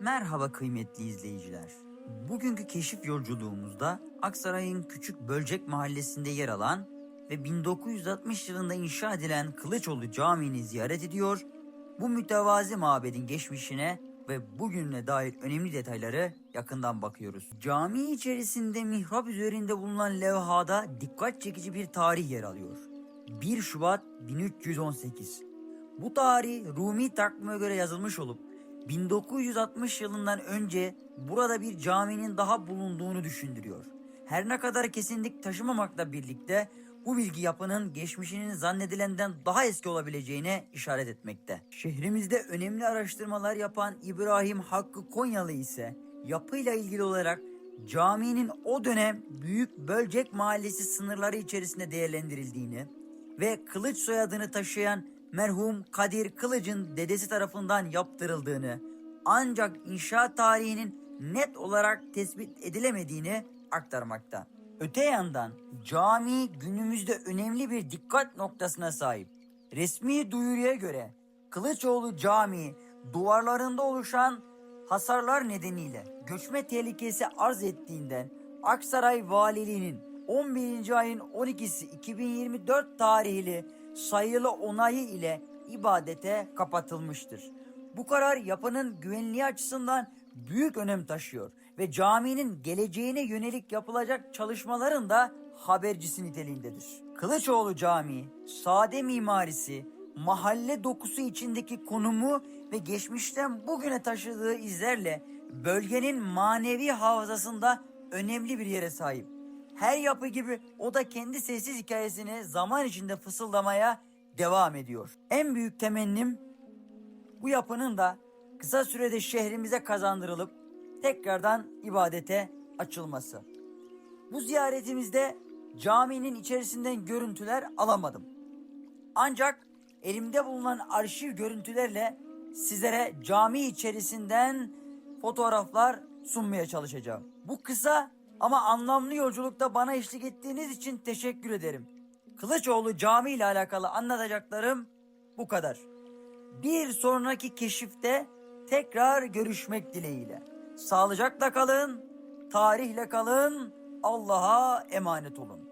Merhaba kıymetli izleyiciler. Bugünkü keşif yolculuğumuzda Aksaray'ın Küçük Bölcek mahallesinde yer alan ve 1960 yılında inşa edilen Kılıçoğlu Camii'ni ziyaret ediyor. Bu mütevazi mabedin geçmişine ve bugününe dair önemli detayları yakından bakıyoruz. Cami içerisinde mihrap üzerinde bulunan levhada dikkat çekici bir tarih yer alıyor. 1 Şubat 1318. Bu tarih Rumi takvime göre yazılmış olup 1960 yılından önce burada bir caminin daha bulunduğunu düşündürüyor. Her ne kadar kesinlik taşımamakla birlikte bu bilgi yapının geçmişinin zannedilenden daha eski olabileceğine işaret etmekte. Şehrimizde önemli araştırmalar yapan İbrahim Hakkı Konyalı ise yapıyla ilgili olarak caminin o dönem Büyük Bölcek Mahallesi sınırları içerisinde değerlendirildiğini ve Kılıç soyadını taşıyan merhum Kadir Kılıç'ın dedesi tarafından yaptırıldığını ancak inşaat tarihinin net olarak tespit edilemediğini aktarmakta. Öte yandan cami günümüzde önemli bir dikkat noktasına sahip. Resmi duyuruya göre Kılıçoğlu Camii duvarlarında oluşan hasarlar nedeniyle göçme tehlikesi arz ettiğinden Aksaray Valiliğinin 11. ayın 12'si 2024 tarihli sayılı onayı ile ibadete kapatılmıştır. Bu karar yapının güvenliği açısından büyük önem taşıyor ve caminin geleceğine yönelik yapılacak çalışmaların da habercisi niteliğindedir. Kılıçoğlu Camii, sade mimarisi, mahalle dokusu içindeki konumu ve geçmişten bugüne taşıdığı izlerle bölgenin manevi hafızasında önemli bir yere sahip. Her yapı gibi o da kendi sessiz hikayesini zaman içinde fısıldamaya devam ediyor. En büyük temennim bu yapının da kısa sürede şehrimize kazandırılıp tekrardan ibadete açılması. Bu ziyaretimizde caminin içerisinden görüntüler alamadım. Ancak elimde bulunan arşiv görüntülerle sizlere cami içerisinden fotoğraflar sunmaya çalışacağım. Bu kısa ama anlamlı yolculukta bana eşlik ettiğiniz için teşekkür ederim. Kılıçoğlu Camii ile alakalı anlatacaklarım bu kadar. Bir sonraki keşifte tekrar görüşmek dileğiyle. Sağlıcakla kalın, tarihle kalın, Allah'a emanet olun.